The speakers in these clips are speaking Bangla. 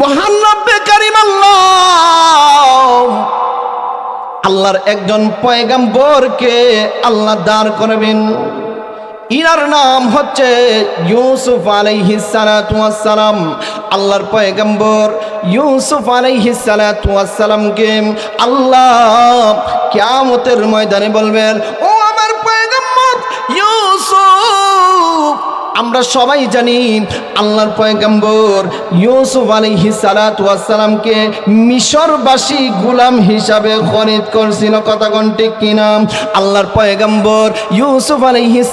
মহান রব্বে কারিম আল্লাহ। আল্লাহর একজন পয়গাম্বরকে আল্লাহ দাঁড় করবেন। ইনার নাম হচ্ছে ইউসুফ আলাইহিস সালাতু ওয়াসসালাম। আল্লাহর পয়গম্বর ইউসুফ আলাইহিস সালাতু ওয়াসসালামকে আল্লাহ কিয়ামতের ময়দানে বলবেন, ও আমার পয়গম্বর ইউসুফ আমরা সবাই জানি আল্লাহর পয়গম্বর ইউসুফ আলাইহিস সালাতু ওয়াসসালামকে মিশরবাসী গোলাম হিসাবে খরিদ করছিল কথা কোন ঠিক কিনা? আল্লাহর পয়গম্বর ইউসুফ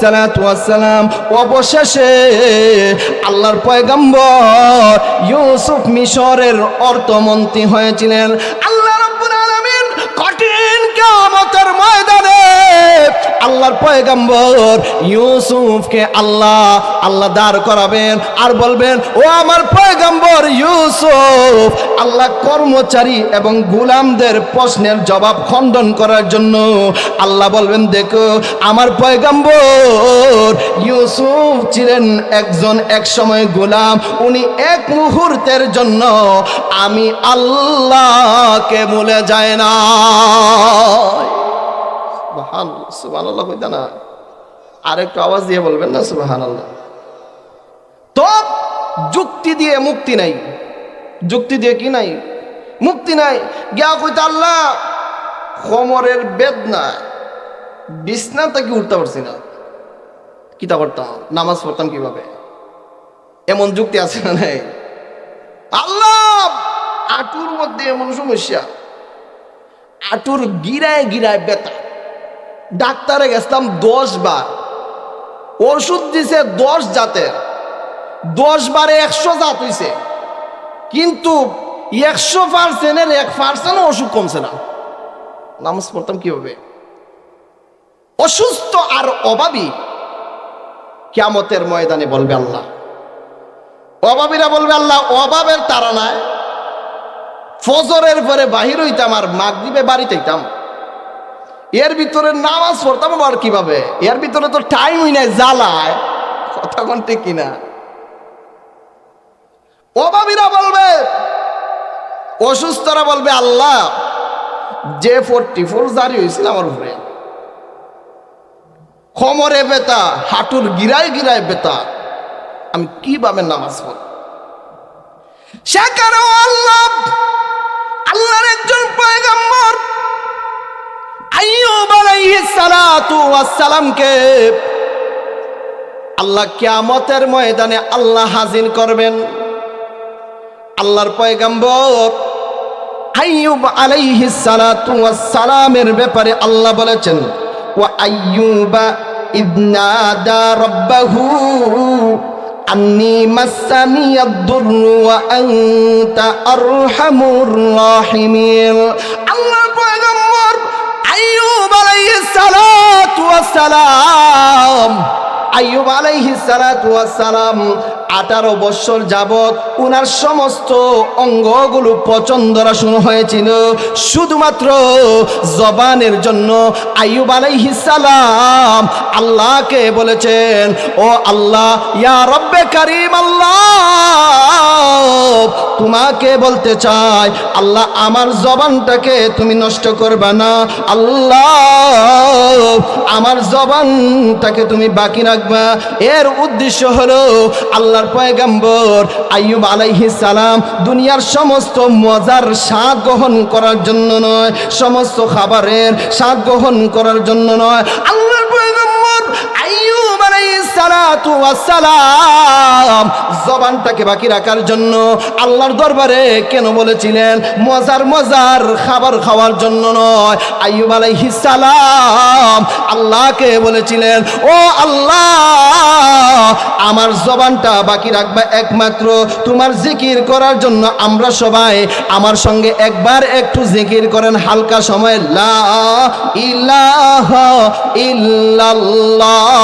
সালাতু ওয়াসসালাম অবশেষে আল্লাহর পয়গম্বর ইউসুফ মিশরের অর্থমন্ত্রী হয়েছিলেন। আল্লাহ রাব্বুল আলামিন আল্লাহর পয়গম্বর ইউসুফকে আল্লাহ আল্লাহ দাঁড় করাবেন আর বলবেন, ও আমার পয়গম্বর ইউসুফ, আল্লাহ কর্মচারী এবং গুলামদের প্রশ্নের জবাব খণ্ডন করার জন্য আল্লাহ বলবেন, দেখো, আমার পয়গম্বর ইউসুফ ছিলেন একজন এক সময় গোলাম, উনি এক মুহূর্তের জন্য আমি আল্লাহকে ভুলে যায় না সুবাহান আল্লাহ না? আওয়াজ দিয়ে বলবেন না সুবাহান আল্লাহ যুক্তি দিয়ে মুক্তি নাই। যুক্তি দিয়ে কি নাই? মুক্তি নাই। গিয়া কইতা, আল্লাহ, কোমরের বেদনা বিছনা থেকে উঠতে পারছি না? কিতা করতাম? নামাজ পড়তাম কীভাবে? এমন যুক্তি আছে না নাই? আল্লাহ, আটুর মধ্যে এমন সমস্যা। আটুর গিরায় গিরায় বেতা ডাক্তারে গেছিলাম দশ বার ওষুধ দিছে দশ জাতের। দশ বারে একশো জাত হইছে। কিন্তু একশো পার্সেন্টের এক পার্সেন্ট ওষুধ কমছে না। নামাজ পড়তাম কীভাবে? অসুস্থ আর অভাবী কিয়ামতের ময়দানে বলবে আল্লাহ। অভাবীরা বলবে আল্লাহ, অভাবের তারা নাই। ফজরের পরে বাহির হইতাম আর মাগরিবে বাড়িতে হইতাম এর ভিতরে নামাজ পড়তাম, আবার কীভাবে? এর ভিতরে তো টাইমই নাই, জ্বালায়। কথা কোন কিনা? অভাবীরা বলবে, অসুস্থরা বলবে, আল্লাহ, যে ফোরটি ফোর জারি হয়েছিল আমার উপরে। খমরে বেতা, হাঁটুর গিরায় গিরায় বেতা। আমি কীভাবে নামাজ পড়ব? সে সেখানেও আল্লাহ, আল্লাহর একজন পয়গম্বর আইয়ুব আলাইহিস সালাতু ওয়াস সালামকে আল্লাহ কিয়ামতের ময়দানে আল্লাহ হাজির করবেন। আল্লাহর পয়গম্বর আইয়ুব আলাইহিস সালাতু ওয়াস ব্যাপারে আল্লাহ বলেছেন, ওয়া আইয়ুবা ইদনাদা রাব্বাহু আন্নি মাসানিয়াদ দুররু ওয়া আনতা আরহামুর রাহিমিন। আল্লাহর পয়গম্বর আইয়ুব সালাতু সালাতু আঠারো বছর যাবৎ উনার সমস্ত অঙ্গগুলো পচন্দরা শুরু হয়েছিল। শুধুমাত্র জবানের জন্য আইয়ুব সালাম আল্লাহকে বলেছেন, ও আল্লাহ, ইয়া রব্বে কারিম আল্লাহ, তোমাকে বলতে চাই, আল্লাহ, আমার জবানটাকে তুমি নষ্ট করবা না আল্লাহ আমার জবানটাকে তুমি বাকি রাখবা। এর উদ্দেশ্য হলো আল্লাহর পয়গাম্বর আইয়ুব আলাইহি সালাম দুনিয়ার সমস্ত মজার স্বাদ গ্রহণ করার জন্য নয়, সমস্ত খাবারের স্বাদ গ্রহণ করার জন্য নয়। আল্লাহর সালাতু ওয়াস সালাম জবানটাকে বাকি রাখার জন্য আল্লাহর দরবারে কেন বলেছিলেন? মজার মজার খাবার খাওয়ার জন্য নয়। আইয়ুব আলাইহিস সালাম আল্লাহকে বলেছিলেন, ও আল্লাহ, আমার জবানটা বাকি রাখবা একমাত্র। তোমার জিকির করার জন্য আমরা সবাই আমার সঙ্গে একবার একটু জিকির করেন, হালকা সময়। লা ইলাহা ইল্লাল্লাহ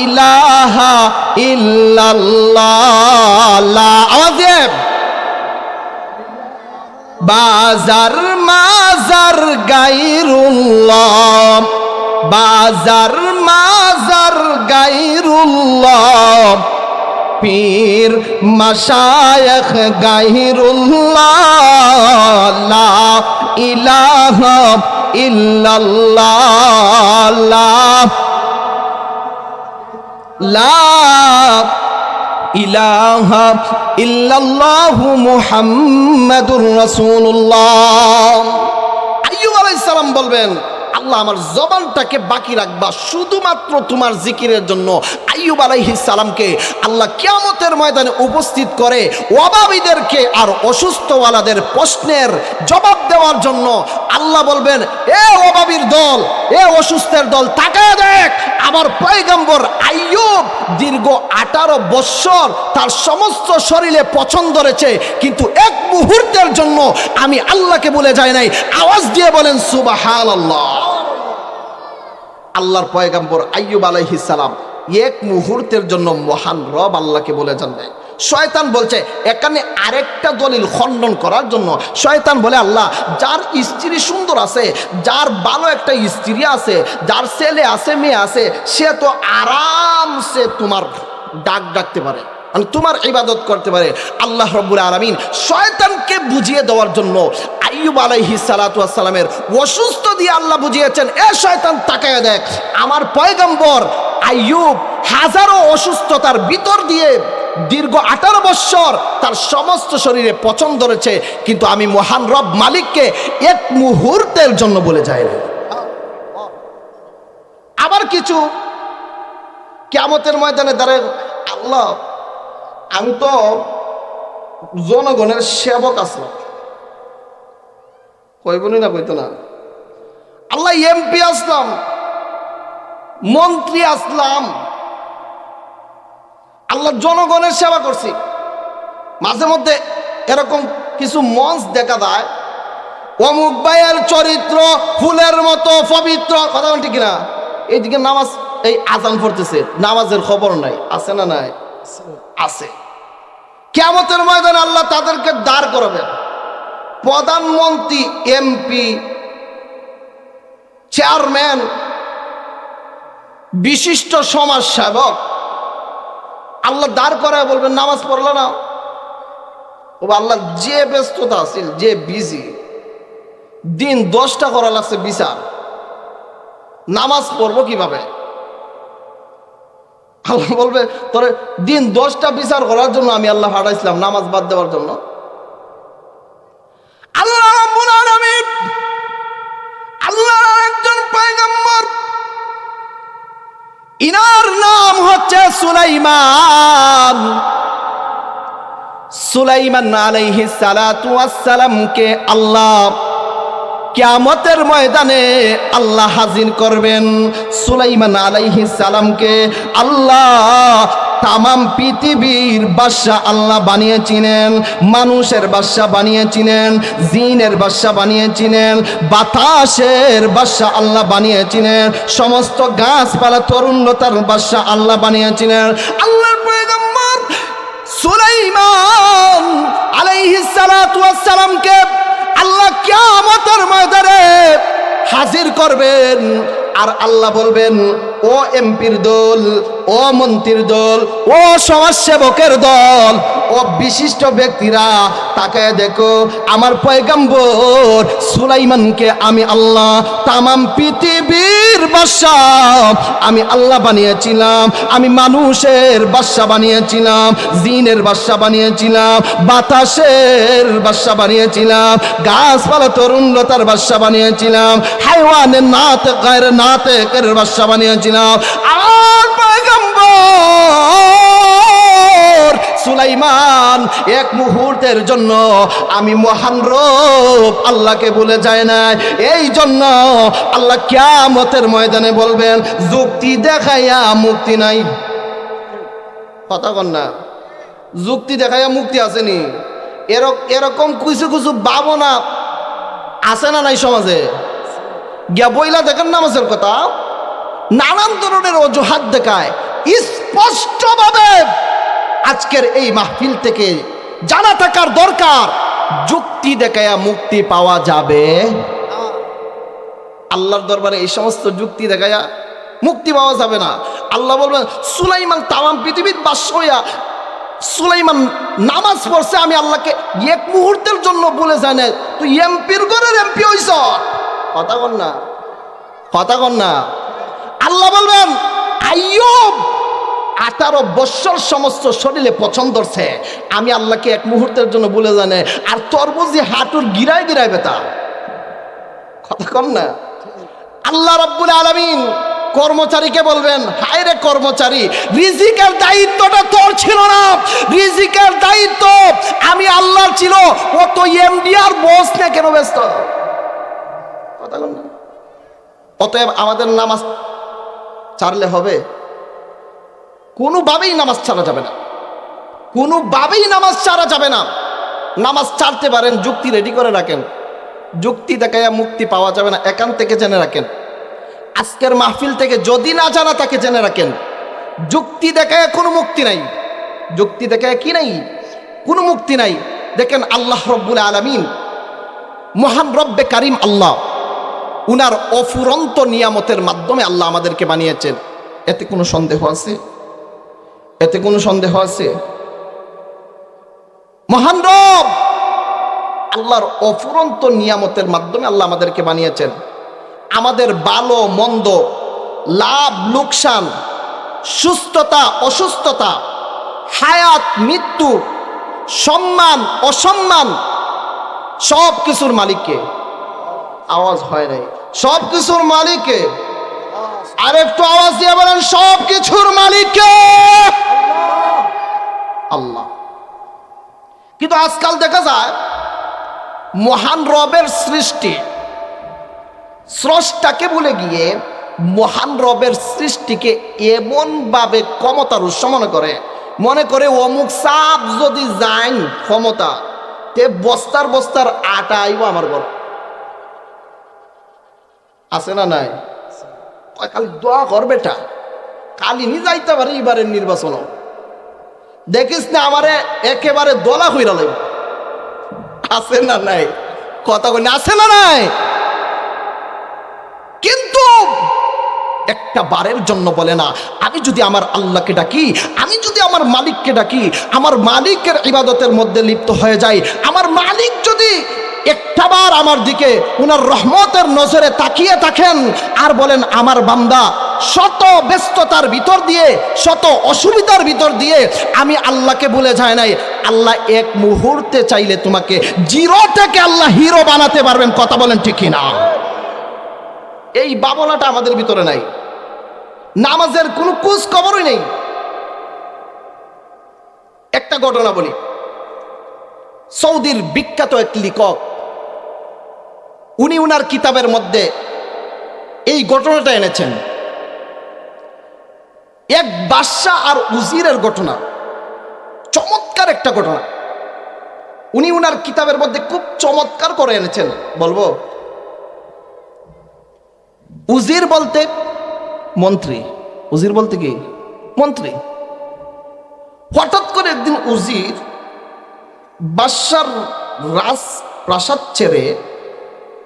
ইলাহা বাজার মাজার গাইরুল্লাহ বাজার মাজার গাইরুল্লাহ পীর মাশায়েখ গাইরুল্লাহ লা ইলাহা ইল্লাল্লাহ লা ইলাহা ইল্লাল্লাহু মুহাম্মাদুর রাসূলুল্লাহ। আইয়ুব আলাইহিস সালাম বলবেন আল্লাহ আমার জবানটাকে বাকি রাখবা। শুধুমাত্র তোমার জিকিরের জন্য আইয়ুব আলাইহিস সালামকে আল্লাহ কিয়ামতের ময়দানে উপস্থিত করে অভাবীদেরকে আর অসুস্থওয়ালাদের প্রশ্নের জবাব দেওয়ার জন্য আল্লাহ বলবেন, এ অভাবীর দল, এ অসুস্থের দল, তাকায় দেখ, আমার পয়গম্বর আইয়ুব দীর্ঘ আঠারো বৎসর তার সমস্ত শরীরে পছন্দ রয়েছে, কিন্তু এক মুহূর্তের জন্য আমি আল্লাহকে বলে যাই নাই। আওয়াজ দিয়ে বলেন সুবাহান আল্লাহ আল্লাহর পয়গাম্বর আইয়ুব আলাইহিস সালাম এক মুহূর্তের জন্য মহান রব আল্লাহকে বলে জানবে শয়তান বলছে, এখানে আরেকটা দলিল খণ্ডন করার জন্য। শয়তান বলে, আল্লাহ, যার স্ত্রী সুন্দর আছে, যার ভালো একটা স্ত্রী আছে, যার ছেলে আছে, মেয়ে আছে, সে তো আরামসে তোমার ডাক ডাকতে পারে। তোমার ইবাদত করতে পারে। আল্লাহ রব্বুল আলমিন শয়তানকে বুঝিয়ে দেওয়ার জন্য আইয়ুব আলাইহি সালামের অসুস্থ দিয়ে আল্লাহ বুঝিয়েছেন, এ শয়তান, তাকায় দেখ, আমার পয়গম্বর আইয়ুব হাজারো অসুস্থতার ভিতর দিয়ে দীর্ঘ আঠারো বৎসর তার সমস্ত শরীরে পছন্দ রয়েছে কিন্তু আমি মহান রব মালিককে এক মুহূর্তের জন্য বলে যাই না আবার কিছু কেমতের ময়দানে দাঁড়ায়, আল্লাহ আমি তো জনগণের সেবক আসলাম কইবনি না কইতো না? আল্লাহ এমপি আসলাম, মন্ত্রী আসলাম। আল্লাহ জনগণের সেবা করছি। মাঝে মধ্যে এরকম কিছু মঞ্চ দেখা যায়। অমুক ভাইয়ের চরিত্র ফুলের মতো পবিত্র। কথা বল ঠিক না এইদিকে নামাজ, এই আজান পড়তেছে, নামাজের খবর নাই, আছে না নাই? আছে। কেমতের ময়দানে আল্লাহ তাদেরকে দাঁড় করাবেন। প্রধানমন্ত্রী, এমপি, চেয়ারম্যান, বিশিষ্ট সমাজ সেবক আল্লাহ দাঁড় করায় বলবেন, নামাজ পড়ল না? ও আল্লাহ, যে ব্যস্ততা আছিল যে বিজি দিন দশটা করা লাগছে বিচার। নামাজ পড়ব কীভাবে? আল্লাহ বলবে, তোরে দিন দশটা বিচার করার জন্য আমি আল্লাহ পাঠাইছিলাম, নামাজ বাদ দেওয়ার জন্য। আল্লাহ আল্লাহর একজন ইনার নাম হচ্ছে সুলাইমান। সুলাইমান আলাইহিস সালাতু ওয়াসসালামকে আল্লাহ কিয়ামতের ময়দানে আল্লাহ হাজির করবেন সুলাইমান আলাইহিস সালামকে। আল্লাহ তামাম পৃথিবীর বাদশা আল্লাহ বানিয়েছিলেন, মানুষের বাদশা বানিয়েছিলেন, জিনের বাদশা বানিয়েছিলেন, বাতাসের বাদশা আল্লাহ বানিয়েছিলেন, সমস্ত গাছপালা তরুণতার বাদশা আল্লাহ বানিয়েছিলেন। আল্লাহর সুলাইমান আলাইহিস সালাতু ওয়াস সালামকে আল্লাহ কিয়ামতের ময়দানে হাজির করবেন। আর আল্লাহ বলবেন, ও এমপির দল, ও মন্ত্রীর দল, ও সমাজসেবকের দল বিশিষ্ট ব্যক্তিরা তাকে দেখো, আমার পয়গম্বর সুলাইমানকে আমি আল্লাহ তামাম পৃথিবীর বাদশা আমি আল্লাহ বানিয়েছিলাম, আমি মানুষের বাদশা বানিয়েছিলাম, জিনের বাদশা বানিয়েছিলাম, বাতাসের বাদশা বানিয়েছিলাম, গাছপালা তরুণলতার বাদশা বানিয়েছিলাম, হাইওয়ানের নাতে, গায়ের নাতেকের বাদশা বানিয়েছিলাম। আর পয়গম্বর সুলাইমান, এক মুহূর্তের জন্য আমি মহান রূপ আল্লাহকে ভুলে যায় না এই জন্য আল্লাহ কিয়ামতের ময়দানে বলবেন, যুক্তি দেখাইয়া মুক্তি নাই। কথা কন না। যুক্তি দেখাইয়া মুক্তি আসেনি। এরকম কিছু কিছু ভাবনা আছে না নাই সমাজে? গিয়া বইলা দেখেন নামাজের কথা। নানান ধরনের অজুহাত দেখায়। স্পষ্টভাবে আজকের এই মাহফিল থেকে জানা থাকার দরকার, যুক্তি দেখায়া মুক্তি পাওয়া যাবে। আল্লাহর দরবারে এই সমস্ত যুক্তি দেখায়া মুক্তি পাওয়া যাবে না। আল্লাহ বলবেন, সুলাইমান তামাম পৃথিবীর বাস হইয়া সুলাইমান নামাজ পড়ছে, আমি আল্লাহকে এক মুহূর্তের জন্য বলে যাই না তুই এমপির ঘরের এমপি হইছ। কথা কর না, কথা কর না। আল্লাহ বলবেন, আইয়ুব আঠারো বৎসর সমস্ত শরীরে পছন্দ করছে আমি আল্লাহকে এক মুহূর্তের জন্য বলে জানে, আর তরবুজি হাঁটুর গিরায় গিরায় বেতা কথা কম না? আল্লাহ রব্বুল আলমিন কর্মচারীকে বলবেন, হায় রে কর্মচারী, রিজিকের দায়িত্বটা তোর ছিল না। রিজিকের দায়িত্ব আমি আল্লাহর ছিল। ও তো এমডি আর বস না কেন ব্যস্ত? কথা অতএব আমাদের নামাজ ছাড়লে হবে? কোনোভাবেই নামাজ ছাড়া যাবে না। কোনোভাবেই নামাজ ছাড়া যাবে না। নামাজ ছাড়তে পারেন, যুক্তি রেডি করে রাখেন। যুক্তি দেখাইয়া মুক্তি পাওয়া যাবে না একান থেকে জেনে রাখেন? আজকের মাহফিল থেকে যদি না জানা, তাকে জেনে রাখেন। যুক্তি দেখায় কোনো মুক্তি নাই। যুক্তি দেখায় কি নাই? কোনো মুক্তি নাই। দেখেন আল্লাহ রব্বুল আলমিন, মহান রব্বে কারিম আল্লাহ, উনার অফুরন্ত নিয়ামতের মাধ্যমে আল্লাহ আমাদেরকে বানিয়েছেন। এতে কোনো সন্দেহ আছে? এতে কোনো সন্দেহ আছে? মহান রব! আল্লাহর অফুরন্ত নিয়ামতের মাধ্যমে আল্লাহ আমাদেরকে বানিয়েছেন। আমাদের ভালো, মন্দ, লাভ, লোকসান, সুস্থতা, অসুস্থতা, হায়াত, মৃত্যু, সম্মান, অসম্মান সব কিছুর মালিককে। আওয়াজ হয় নাই। সব কিছুর মালিককে। আর একটু আওয়াজ দিয়ে বলেন সব কিছুর মালিককে আল্লাহ। কিন্তু আজকাল দেখা যায়, মহান রবের সৃষ্টি, স্রষ্টাকে বলে গিয়ে মহান রবের সৃষ্টিকে এমনভাবে ক্ষমতার উৎস মনে করে মনে করে অমুক সাপ যদি যান ক্ষমতা, তে বস্তার বস্তার আটা আইব আমার ঘর। আছে না নাই? খালি দোয়া কর বেটা। কালি নি যাইতে পারে এবারের নির্বাচন দেখিস না আমারে একেবারে দলা হইরা লাগবে আছে না নাই? কথা কই আছে না নাই? কিন্তু একটা বারের জন্য বলে না, আমি যদি আমার আল্লাহকে ডাকি, আমি যদি আমার মালিককে ডাকি, আমার মালিকের ইবাদতের মধ্যে লিপ্ত হয়ে যাই, আমার মালিক যদি একটা বার আমার দিকে উনার রহমতের নজরে তাকিয়ে থাকেন আর বলেন, আমার বান্দা, শত ব্যস্ততার ভিতর দিয়ে, শত অসুবিধার ভিতর দিয়ে আমি আল্লাহকে বলে যায় নাই। আল্লাহ এক মুহূর্তে চাইলে তোমাকে জিরো থেকে আল্লাহ হিরো বানাতে পারবেন। কথা বলেন ঠিক না এই বাবলাটা আমাদের ভিতরে নাই। নামাজের কোনো কুচ খবরই নেই। একটা ঘটনা বলি। সৌদির বিখ্যাত এক লেখক উনি উনার কিতাবের মধ্যে এই ঘটনাটা এনেছেন। এক বাদশাহ আর উজিরের ঘটনা। চমৎকার একটা ঘটনা। উনি উনার কিতাবের মধ্যে খুব চমৎকার করে এনেছেন। বলব? উজির বলতে মন্ত্রী। উজির বলতে কি? মন্ত্রী। হঠাৎ করে একদিন উজির বাদশার রাজ প্রাসাদ ছেড়ে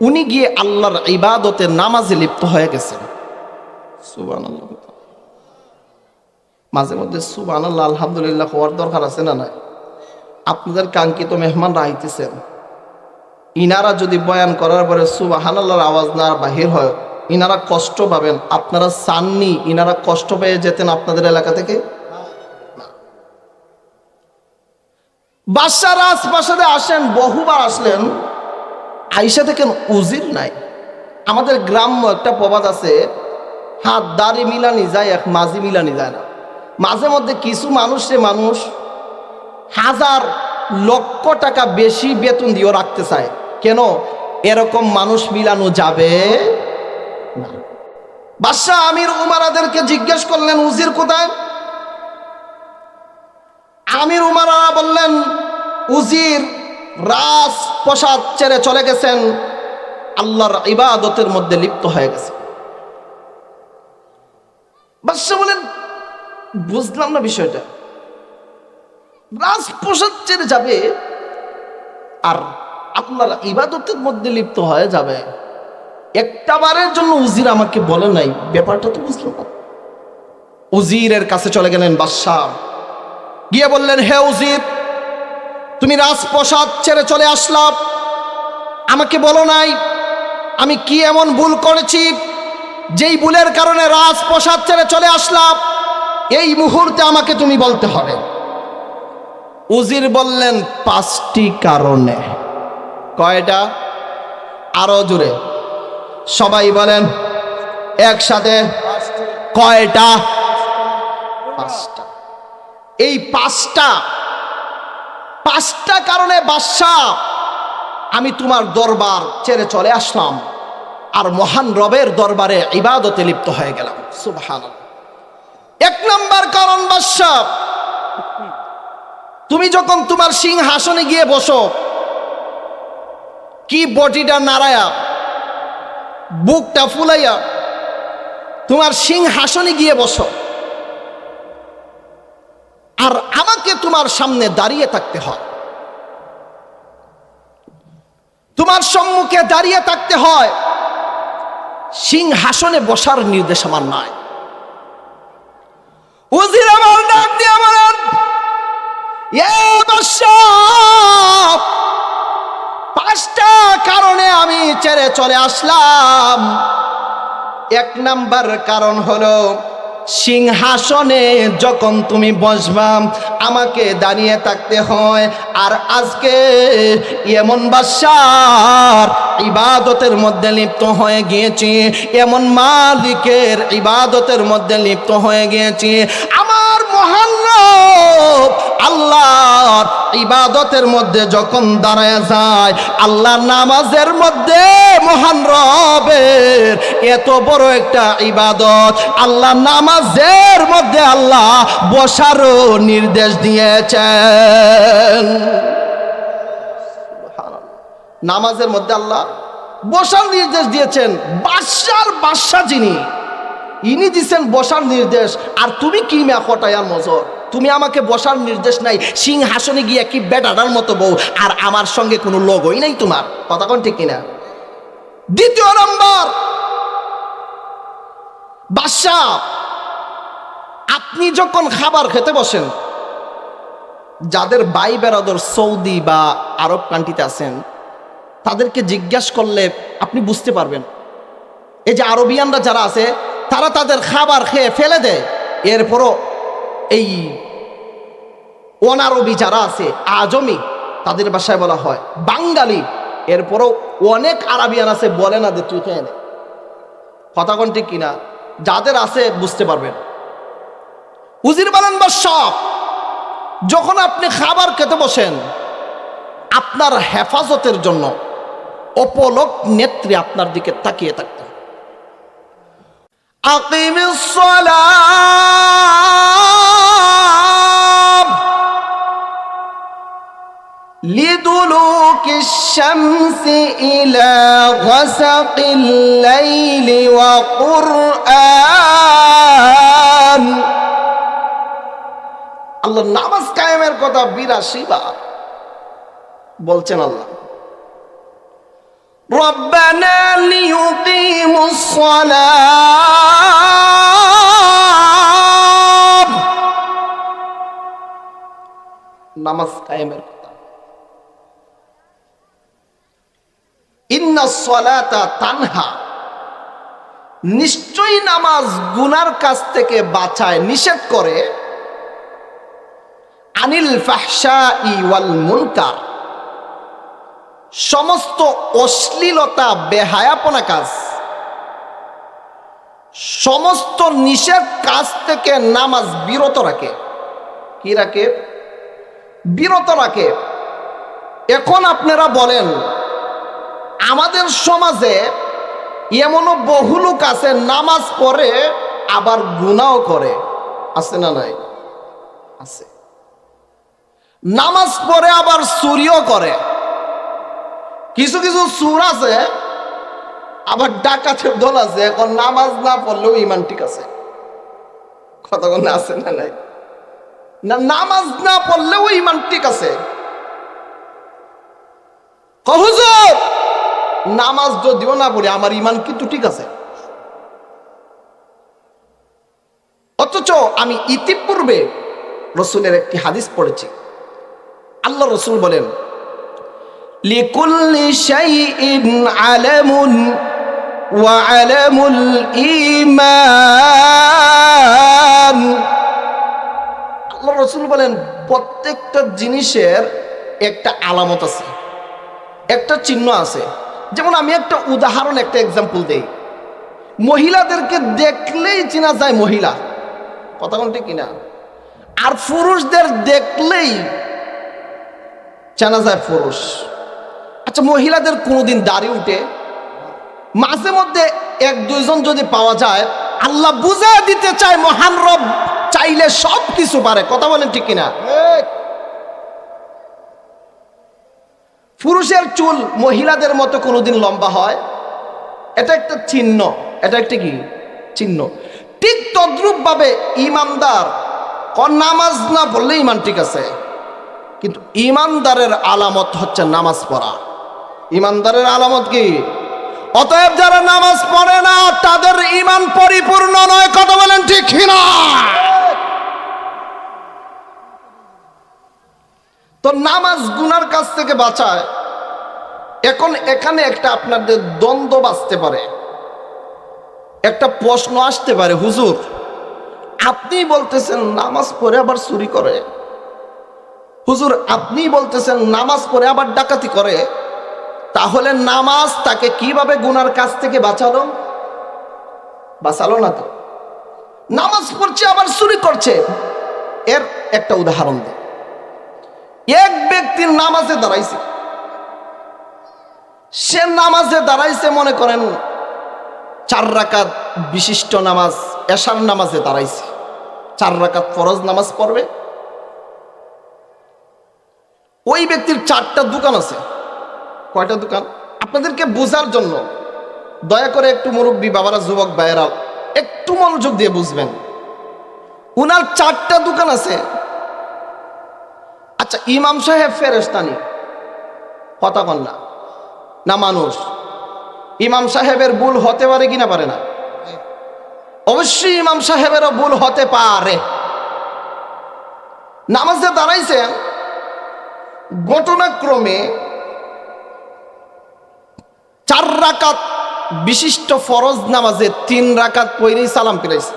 উনি গিয়ে আল্লাহর ইবাদতে নামাজে লিপ্ত হয়ে গেছেন। সুবান মাঝে মধ্যে সুবান আল্লাহ আলহামদুলিল্লাহ হওয়ার দরকার আছে না নাই? আপনাদের কাঙ্ক্ষিত মেহমান আইতেছেন ইনারা যদি বয়ান করার পরে সুবাহান আল্লাহর আওয়াজ না বাহির হয়, ইনারা কষ্ট পাবেন। আপনারা চাননি, ইনারা কষ্ট পেয়ে যেতেন আপনাদের এলাকা থেকে? বাদশাহ রাজপ্রাসাদে আসেন, বহুবার আসলেন। আইসা দেখেন উজির নাই। আমাদের গ্রাম্য একটা প্রবাদ আছে, হাত দাড়ি মিলানি যায়, এক মাঝি মিলানি যায় না। মাঝে মধ্যে কিছু মানুষ মানুষ হাজার লক্ষ টাকা বেশি বেতন দিয়েও রাখতে চায়। কেন? এরকম মানুষ মিলানো যাবে না। বাদশাহ আমির উমারাদেরকে জিজ্ঞেস করলেন, উজির কোথায়? আমির উমারা বললেন, উজির রাজ প্রসাদ ছেড়ে চলে গেছেন, আল্লাহর ইবাদতের মধ্যে লিপ্ত হয়ে গেছে। বাদশাহ বলেন, বুঝলাম না বিষয়টা। রাজপ্রসাদ ছেড়ে যাবে আর আপনার ইবাদতের মধ্যে লিপ্ত হয়ে যাবে। একটা বারের জন্য উজির আমাকে বলে নাই, ব্যাপারটা তো বুঝলাম না। উজিরের কাছে চলে গেলেন বাদশাহ। গিয়ে বললেন, হে উজির তুমি রাজপ্রসাদ ছেড়ে চলে আসলাম আমাকে বলো নাই, আমি কি এমন ভুল করেছি? যেই ভুলের কারণে রাজপ্রসাদ ছেড়ে চলে আসলাম এই মুহূর্তে আমাকে তুমি বলতে হবে। উজির বললেন, পাঁচটি কারণে। কয়টা? আরও জুড়ে সবাই বলেন, একসাথে। কয়টা? পাঁচটা। এই পাঁচটা পাঁচটা কারণে বাদশাহ, আমি তোমার দরবার ছেড়ে চলে আসলাম। আর মহান রবের দরবারে ইবাদতে লিপ্ত হয়ে গেলাম। সুবহান এক নম্বর কারণ বাদশাহ, তুমি যখন তোমার সিংহাসনে গিয়ে বসো, কি বডিটা নাড়ায়া, বুকটা ফুলাইয়া তোমার সিংহাসনে গিয়ে বসো আর আমাকে তোমার সামনে দাঁড়িয়ে থাকতে হয়। তোমার সম্মুখে দাঁড়িয়ে থাকতে হয়। সিংহাসনে বসার নির্দেশ আমার নাই। উজির আমার ডাক দিয়ে বলেন "এ বাদশাহ, পাঁচটা কারণে আমি ছেড়ে চলে আসলাম। এক নাম্বার কারণ হলো সিংহাসনে যখন তুমি বসবা, আমাকে দাঁড়িয়ে থাকতে হয়। আর আজকে এমন বাদশার ইবাদতের মধ্যে লিপ্ত হয়ে গিয়েছি, এমন মালিকের ইবাদতের মধ্যে লিপ্ত হয়ে গিয়েছি। আমার মহান রব আল্লাহর ইবাদতের মধ্যে যখন দাঁড়ায় যায় আল্লাহ নামাজের মধ্যে মহান রবের এত বড় একটা ইবাদত। আল্লাহ নামাজের মধ্যে আল্লাহ বসারও নির্দেশ দিয়েছেন। নামাজের মধ্যে আল্লাহ বসার নির্দেশ দিয়েছেন। বাদশার বাদশা যিনি, ইনি দিচ্ছেন বসার নির্দেশ। আর তুমি কি মে হটায়ার নজর তুমি আমাকে বসার নির্দেশ নাই, সিংহাসনে গিয়ে কি বেটাটার মতো বউ? আর আমার সঙ্গে কোনো লগই নাই তোমার। কথা কোন ঠিক কিনা? দ্বিতীয় নম্বর, বাদশাহ, আপনি যখন খাবার খেতে বসেন, যাদের বাই বেরাদর সৌদি বা আরব কান্ট্রিতে আছেন, তাদেরকে জিজ্ঞাসা করলে আপনি বুঝতে পারবেন। এই যে আরবিয়ানরা যারা আছে, তারা তাদের খাবার খেয়ে ফেলে দেয়। এরপরও এই অনারবি যারা আছে, আজমি, তাদের বাসায় বলা হয়। বাঙালি, এরপরও অনেক আরবিয়ান আছে, বলে না যে তুই খেয়ে নে। কথা ঠিক কিনা? যাদের আছে, বুঝতে পারবেন। উজির বলেন বা সব যখন আপনি খাবার খেতে বসেন, আপনার হেফাজতের জন্য অপলক নেত্রী আপনার দিকে তাকিয়ে থাকতে হবে। لدلوك الشمس إلى غسق الليل وقرآن আল্লাহ নামাজ কায়েমের কথা বিরাশি বার বলছেন আল্লাহ ربنا ليقيموا الصلاة নামাজ কায়েমের কথা ইন্না সলাতা তানহা। নিশ্চয়ই নামাজ গুনার কাছ থেকে বাঁচায়, নিষেধ করে। আনিল ফাহসা ওয়াল মুনকার। সমস্ত অশ্লীলতা, বেহায়াপনা কাজ। সমস্ত নিষেধ কাজ থেকে নামাজ বিরত রাখে। কি রাখে? বিরত রাখে। এখন আপনারা বলেন আমাদের সমাজে এমনও বহু লোক আছে, নামাজ পড়ে, আবার গুনাও করে। আছে না নাই? আছে। নামাজ পড়ে, আবার চুরিও করে। কিছু কিছু সুর আছে, আবার ডাকাতের দল আছে। এখন নামাজ না পড়লেও ইমান ঠিক আছে। কতক্ষণ আছে না নাই? না, নামাজ না পড়লেও ইমান ঠিক আছে। কহুজুর নামাজ যদিও না পড়ি, আমার ইমান কিন্তু ঠিক আছে। অথচ আমি ইতিপূর্বে রসুলের একটি হাদিস পড়েছি। আল্লাহ রসুল বলেন, লিকুল্লি শাইইন আলামুন ওয়া আলামুল আল্লাহ রসুল বলেন, প্রত্যেকটা জিনিসের একটা আলামত আছে, একটা চিহ্ন আছে। যেমন আমি একটা উদাহরণ, একটা এক্সাম্পল দেই। মহিলাদেরকে দেখলেই চেনা যায় মহিলা। কথা কোনটি কিনা? আর পুরুষদের দেখলেই চেনা যায় পুরুষ। আচ্ছা মহিলাদের কোনোদিন দাড়ি উঠে মাঝে মধ্যে এক, দুইজন যদি পাওয়া যায়, আল্লাহ বুঝা দিতে চায়, মহান রব চাইলে সব কিছু পারে। কথা বলেন ঠিক কিনা? পুরুষের চুল মহিলাদের মতো কোনোদিন লম্বা হয়? এটা একটা চিহ্ন। এটা একটা কি? চিহ্ন। ঠিক তদ্রুপ ভাবে ইমানদার নামাজ না পড়লে ইমান ঠিক আছে। কিন্তু ইমানদারের আলামত হচ্ছে নামাজ পড়া। ইমানদারের আলামত কি? অতএব যারা নামাজ পড়ে না, তাদের ইমান পরিপূর্ণ নয়। কথা বলেন ঠিক না তো নামাজ গুনার কাছ থেকে বাঁচায়। এখন এখানে একটা আপনাদের দ্বন্দ্ব বাঁচতে পারে। একটা প্রশ্ন আসতে পারে, হুজুর আপনি বলতেছেন নামাজ পড়ে আবার চুরি করে? হুজুর আপনি বলতেছেন নামাজ পড়ে আবার ডাকাতি করে? তাহলে নামাজ তাকে কীভাবে গুনার কাছ থেকে বাঁচালো? বাঁচালো না তো। নামাজ পড়ছে, আবার চুরি করছে। এর একটা উদাহরণ দেয় এক ব্যক্তির নামাজে দাঁড়াইছে। সে নামাজে দাঁড়াইছে মনে করেন চার রাকাত বিশিষ্ট নামাজ, এশার নামাজে দাঁড়াইছে। চার রাকাত ফরজ নামাজ পড়বে। ওই ব্যক্তির চারটা দোকান আছে। কয়টা দোকান? আপনাদেরকে বোঝার জন্য দয়া করে একটু মুরব্বী বাবারা, যুবক ভাইয়েরা, একটু মনোযোগ দিয়ে বুঝবেন। উনার চারটা দোকান আছে আচ্ছা ইমাম সাহেব ফেরেস্তানি কথা কন না। না মানুষ। ইমাম সাহেবের ভুল হতে পারে কিনা পারে না? অবশ্যই ইমাম সাহেবেরও ভুল হতে পারে। নামাজে দাঁড়াইছে ঘটনাক্রমে চার রাকাত বিশিষ্ট ফরজ নামাজে তিন রাকাত পইরেই সালাম ফিরাইছে।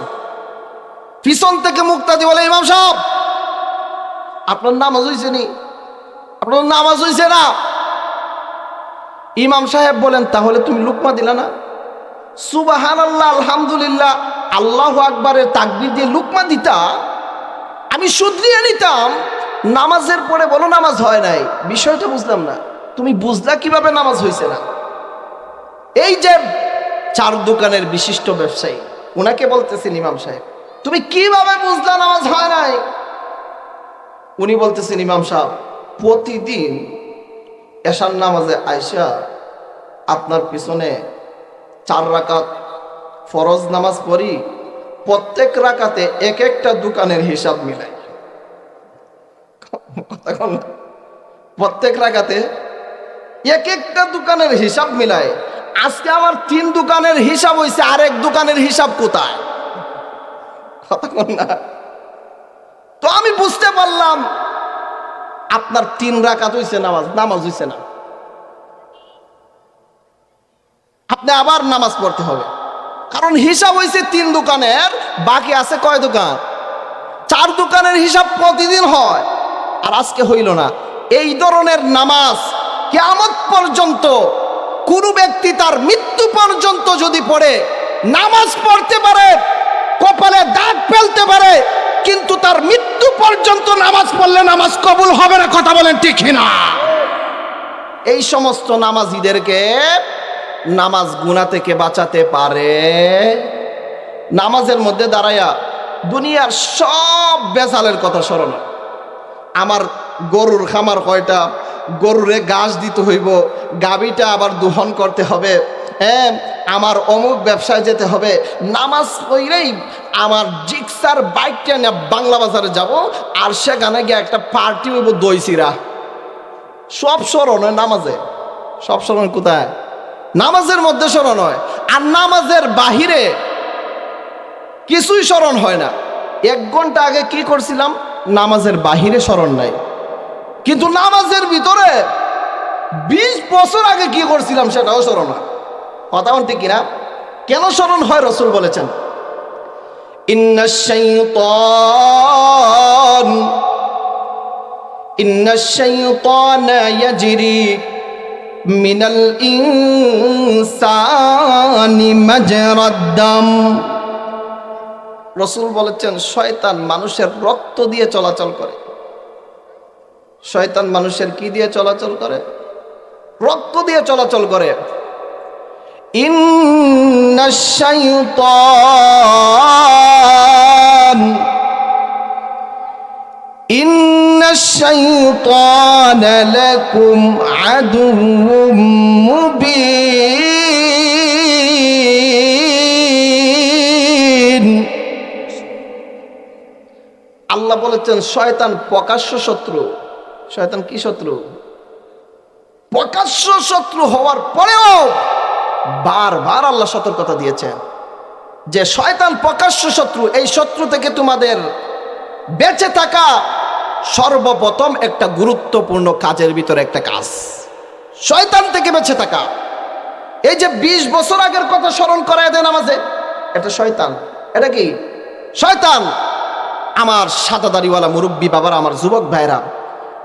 পিছন থেকে মুক্তাদি বলে, ইমাম সাহেব আপনার নামাজ হয়েছে নি? আপনার নামাজ হয়েছে না? ইমাম সাহেব বলেন, তাহলে তুমি লুকমা দিলা না? সুবাহান আল্লাহ আলহামদুলিল্লাহ, আল্লাহ আকবরের তাকবির দিয়ে লুকমা দিতা, আমি শুধরিয়ে নিতাম। নামাজের পরে বলো নামাজ হয় নাই? বিষয়টা বুঝলাম না। তুমি বুঝলা কীভাবে নামাজ হয়েছে না? এই যে চার দোকানের বিশিষ্ট ব্যবসায়ী ওনাকে বলতেছেন ইমাম সাহেব, তুমি কীভাবে বুঝলা নামাজ হয় নাই? উনি বলতেছেন, ইমাম সাহেব, প্রতিদিন এশার নামাজে আয়সা আপনার পিছনে চার রাকাত ফরজ নামাজ পড়ি, প্রত্যেক রাকাতে এক একটা দোকানের হিসাব মিলাই। প্রত্যেক রাকাতে এক একটা দোকানের হিসাব মিলায় আজকে আমার তিন দোকানের হিসাব হয়েছে আরেক দোকানের হিসাব কোথায়? কথা না। তো আমি বুঝতে পারলাম, আপনার তিন রাকাত হয়েছে নামাজ নামাজ হয়েছে না। আপনি আবার নামাজ পড়তে হবে। কারণ হিসাব হয়েছে তিন দোকানের, বাকি আছে কয় দোকান? চার দোকানের হিসাব প্রতিদিন হয়, আর আজকে হইল না। এই ধরনের নামাজ কেমন পর্যন্ত কোনো ব্যক্তি তার মৃত্যু পর্যন্ত যদি পড়ে, নামাজ পড়তে পারে, কপালে দাগ ফেলতে পারে কিন্তু তার মৃত্যু পর্যন্ত নামাজ পড়লে নামাজ কবুল হবে না, কথা বলেন ঠিক না এই সমস্ত নামাজিদেরকে নামাজ গুণা থেকে বাঁচাতে পারে। নামাজের মধ্যে দাঁড়ায়া দুনিয়ার সব বেসালের কথা স্মরণ আমার গরুর খামার কয়টা? গরুরে ঘাস দিতে হইব গাবিটা আবার দোহন করতে হবে। হ্যাঁ আমার অমুক ব্যবসায় যেতে হবে। নামাজ পড়লেই আমার জিক্সার বাইকটা নিয়ে বাংলা বাজারে যাব, আর সেখানে গিয়ে একটা পার্টি হইব দইসিরা। সব স্মরণ হয় নামাজে। সব স্মরণ কোথায়? নামাজের মধ্যে স্মরণ হয়। আর নামাজের বাহিরে কিছুই স্মরণ হয় না। এক ঘণ্টা আগে কি করছিলাম? নামাজের বাহিরে স্মরণ নাই। কিন্তু নামাজের ভিতরে বিশ বছর আগে কি করছিলাম সেটাও স্মরণ হয়। কথা বলতে কিনা? কেন স্মরণ হয় রসুল বলেছেন? রসুল বলেছেন, শয়তান মানুষের রক্ত দিয়ে চলাচল করে। শয়তান মানুষের কি দিয়ে চলাচল করে? রক্ত দিয়ে চলাচল করে। ইন্না শাইতান লাকুম আদুউম মুবিন। আল্লাহ বলেছেন, শয়তান প্রকাশ্য শত্রু। শয়তান কি শত্রু? প্রকাশ্য শত্রু হওয়ার পরেও বারবার আল্লাহ সতর্কতা দিয়েছেন যে শয়তান প্রকাশ্য শত্রু, এই শত্রু থেকে তোমাদের বেঁচে থাকা সর্বপ্রথম একটা গুরুত্বপূর্ণ কাজের ভিতরে একটা কাজ। শয়তান থেকে বেঁচে থাকা। এই যে ২০ বছর আগের কথা স্মরণ করায় দেন আমাদের এটা শয়তান। এটা কি? শয়তান! আমার সাদা দাড়িওয়ালা মুরব্বী বাবার, আমার যুবক ভাইরা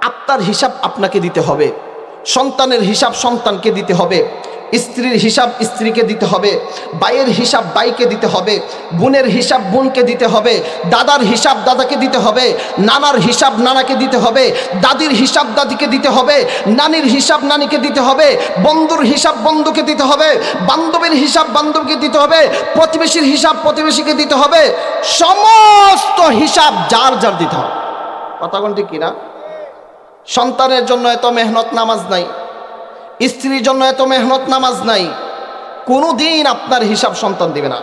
আপনার হিসাব আপনাকে দিতে হবে। সন্তানের হিসাব সন্তানকে দিতে হবে। স্ত্রীর হিসাব স্ত্রীকে দিতে হবে বাইয়ের হিসাব বাইকে দিতে হবে বোনের হিসাব বোনকে দিতে হবে দাদার হিসাব দাদাকে দিতে হবে নানার হিসাব নানাকে দিতে হবে দাদির হিসাব দাদিকে দিতে হবে নানির হিসাব নানিকে দিতে হবে বন্ধুর হিসাব বন্ধুকে দিতে হবে বান্ধবীর হিসাব বান্ধবকে দিতে হবে প্রতিবেশীর হিসাব প্রতিবেশীকে দিতে হবে সমস্ত হিসাব যার যার দিতে হবে কথা কোনটি কিনা সন্তানের জন্য এত মেহনত নামাজ নাই স্ত্রীর জন্য এত মেহনত নামাজ নাই। কোনো দিন আপনার হিসাব সন্তান দিবে না।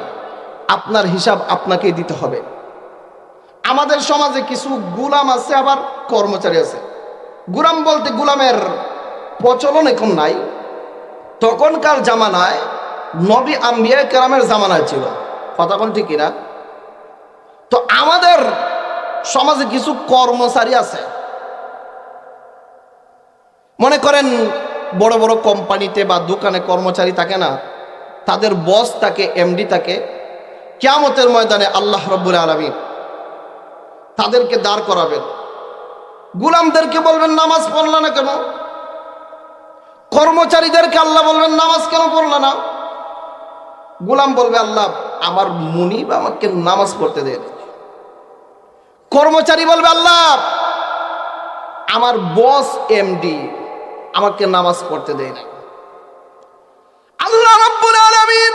আপনার হিসাব আপনাকে দিতে হবে। আমাদের সমাজে কিছু গুলাম আছে, আবার কর্মচারী আছে। গুলাম বলতে গুলামের প্রচলন এখন নাই। তখনকার জামানায় নবী আম্বিয়া কেরামের জামানায় ছিল। কথা কোন ঠিক কিনা? তো আমাদের সমাজে কিছু কর্মচারী আছে। মনে করেন বড় বড় কোম্পানিতে বা দোকানে কর্মচারী থাকে না, তাদের বস থাকে এমডি থাকে, কেয়ামতের ময়দানে আল্লাহ রব্বুল আলমী তাদেরকে দাঁড় করাবেন। গুলামদেরকে বলবেন, নামাজ পড়ল না কেন? কর্মচারীদেরকে আল্লাহ বলবেন, নামাজ কেন পড়ল না? গুলাম বলবে, আল্লাহ, আমার মুনিব আমাকে নামাজ পড়তে দেন। কর্মচারী বলবে, আল্লাহ, আমার বস এমডি আমাকে নামাজ পড়তে দেয় নাই। আল্লাহ রব্বুল আলামিন